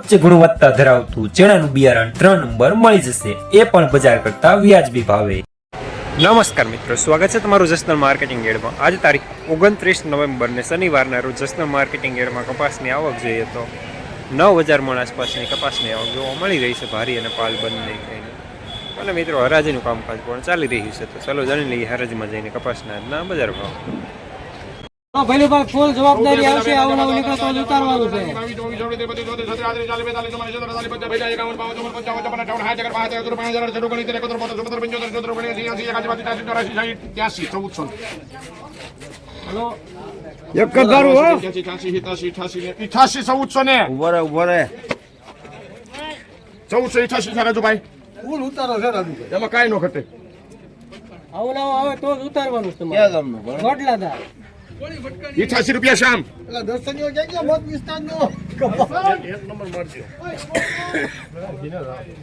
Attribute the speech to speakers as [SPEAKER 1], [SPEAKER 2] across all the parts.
[SPEAKER 1] ઉચ્ચ ગુણવત્તા ધરાવતું ચણાનું બિયારણ ત્રણ નંબર મળી જશે. એ પણ બજાર કરતા વ્યાજબી ભાવે. નમસ્કાર મિત્રો, સ્વાગત છે તમારું જસનલ માર્કેટિંગ એડમાં. આજ તારીખ ઓગણત્રીસ નવેમ્બરને શનિવારના રોજ જસનલ માર્કેટિંગ એડમાં કપાસની આવક જોઈએ તો નવ હજાર મણ આસપાસની કપાસની આવક જોવા મળી રહી છે, ભારી અને પાલ બંને થઈને અને મિત્રો, હરાજીનું કામકાજ પણ ચાલી રહ્યું છે, તો ચાલો જાણી લઈએ હરાજીમાં જઈને કપાસના આજના બજાર ભાવ.
[SPEAKER 2] હા ભઈલું ભાઈ ફૂલ જવાબદારી આવશે આવું નવું નીકળે તો ઉતારવાનું છે
[SPEAKER 3] ચૌદસો ને ચૌદસો ઇઠાસી છે રાજુભાઈ
[SPEAKER 4] ફૂલ ઉતારો છે રાજુભાઈ
[SPEAKER 3] એમાં કઈ નો ઘટે
[SPEAKER 2] આવું નવું આવે તો જ ઉતારવાનું છે
[SPEAKER 4] ક્યાં
[SPEAKER 3] ઇઠાસી રૂપિયા
[SPEAKER 4] એટલે દર્શનીઓ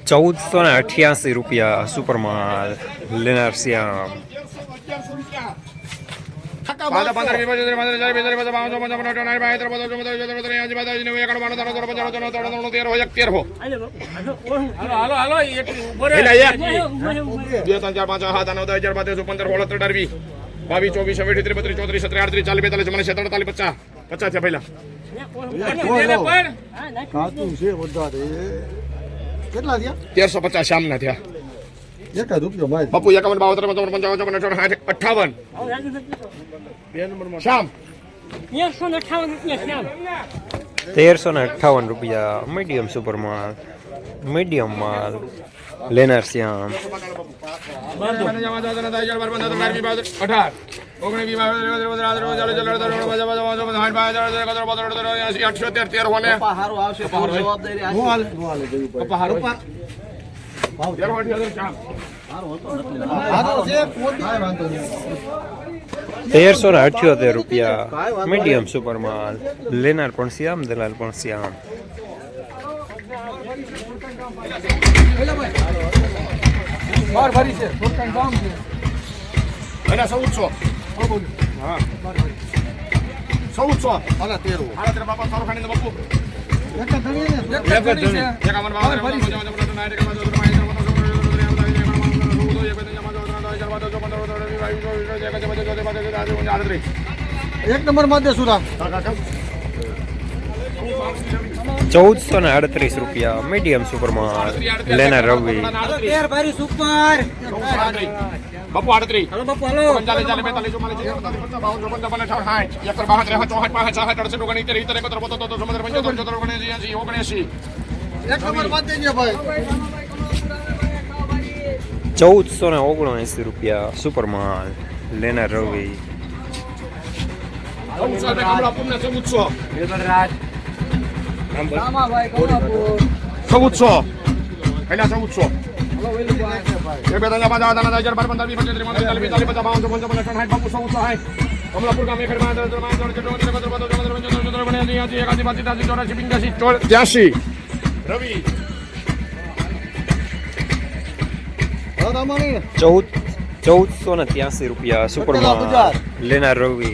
[SPEAKER 1] ચૌદસો ને અઠ્યાસી રૂપિયા સુપરમાલ લેનાર શ્યામ.
[SPEAKER 3] પચીસ પચાસ બે ત્રણ ચાર પાંચ હાથ સાત આઠ નવ દસ અગિયાર બાર પંદર સોળ સત્તર અઢાર વીસ. બાવીસ ચોવીસ છવ્વીસ ત્રી બત્રીસ ચોત્રીસ છત્રીસ આડત્રીસ ચાલીસ બેતાલીસ મને છેતાલીસ અડતાલીસ પચાસ. પચાસ છે પહેલા. તેરસો પચાસ શ્યામના થયા.
[SPEAKER 4] એક ભાઈ
[SPEAKER 3] પપ્પુ એકાવન બાવન ત્રેપન ચોપન પંચાવન ચોપન અઠાવન સાઠ અઠાવન. શ્યામ.
[SPEAKER 2] એકસો ને અઠાવન રૂપિયા શ્યામ
[SPEAKER 1] તેરસો ને અઠ્ઠાવન રૂપિયા મીડિયમ સુપરમાલ મીડિયમ માલ. લેનાર શ્યામ
[SPEAKER 3] અઢાર ઓગણીસ અઠ્યોતેર તેર હોને
[SPEAKER 4] નો હાલે નો હાલે દેવીભાઈ. હારો છે કોઈ કાંઈ વાંધો નહીં
[SPEAKER 1] તેરસો ને અઠ્યોતેર રૂપિયા મીડિયમ સુપર માલ લેનાર પણ શ્યામ, દલાલ પણ શ્યામ
[SPEAKER 2] બાર ભરી છે પોતાનું કામ છે
[SPEAKER 3] એના ચૌદસો ચૌદસો
[SPEAKER 4] હાલા તેરો
[SPEAKER 3] હાડા તેર બાપા સારું ખાઈને બાપુ
[SPEAKER 4] એક જ ધણીએ
[SPEAKER 2] એક ધણી છે.
[SPEAKER 3] સાઠ એકાવન ચોપન પંચાવન છપ્પન
[SPEAKER 4] એક નંબરમાં દે સુરા
[SPEAKER 1] ચૌદસો ને અડત્રીસ રૂપિયા મીડિયમ સુપરમાલ લેના રવિ
[SPEAKER 2] સુપર
[SPEAKER 3] બાપુ આડત્રીસ.
[SPEAKER 1] ચૌદસો ને ઓગણએંસી રૂપિયા સુપરમાલ લેનાર રવિ
[SPEAKER 3] ચૌદસો. ચૌદસો. પહેલા ચૌદસો.
[SPEAKER 2] હલો વેલું ભાઈ
[SPEAKER 3] એ બે ત્રણ પાંચ નવ હજાર બાર પંદર વીસ પચીસ ત્રીસ ચાલીસ પિસ્તાલીસ પચાસ બાવન ચોપન ચોપન સાઠ બાપુ ચૌદસો સાઠ. કમલાપુર ગામ પાંચ પાંચ ત્યાસી. રવિ.
[SPEAKER 1] ચૌદ ચૌદસો ને ત્યાસી રૂપિયા સુપરમાલ લેનાર રવિ.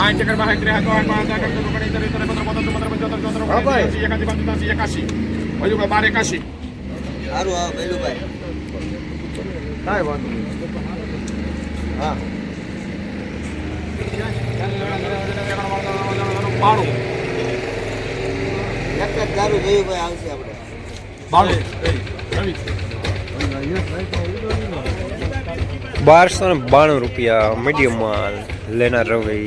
[SPEAKER 3] હા ચક્કર બાર ત્રેસઠ ચોસઠ પાંચ આઠ નવ ઓગણીસ ત્રીસ ત્રીસ પંદર પંદર પંદર પંચોતેર ચોતેર
[SPEAKER 4] હા, ભાઈ.
[SPEAKER 3] ઓગણીસ એકાસી બાસી ત્યાસી એકાસી હજુ ભાઈ બાર એકાસી
[SPEAKER 4] કાંઈ વાંધો નહીં હા
[SPEAKER 3] બાણું
[SPEAKER 5] એક જ ભાઈ
[SPEAKER 1] બારસો ને બાણું રૂપિયા મીડિયમ માલ લેનાર રવી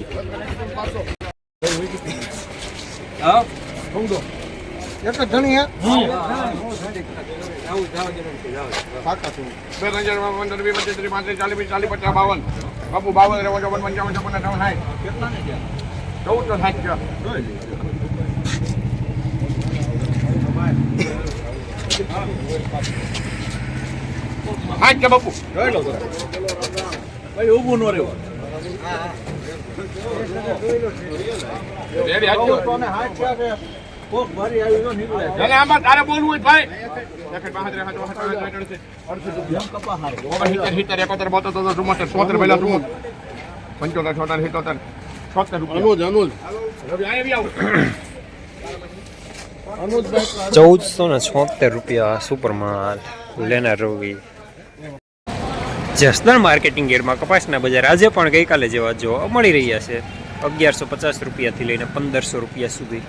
[SPEAKER 4] એક જ ધણી હે?
[SPEAKER 3] બાપુ બાવન રેવો ચોપન પંચાવન ચોપન અઠાવન સાઠ. ચૌદ તો સાઠ થયા. સાઠ છે બાપુ? જોઈ લો ભાઈ ઊભું ન એકડ પંચોતેર, છોતેર, સિત્તોતેર, છોતેર રૂપિયા. રવિ, અહીંયા
[SPEAKER 1] ચૌદસો ને છોતેર રૂપિયા સુપર માલ લેનાર રવી. જસદણ માર્કેટિંગ ગેરમાં કપાસના બજાર આજે પણ ગઈકાલે જેવા જોવા મળી રહ્યા છે. અગિયારસો પચાસ રૂપિયાથી લઈને પંદરસો રૂપિયા સુધી.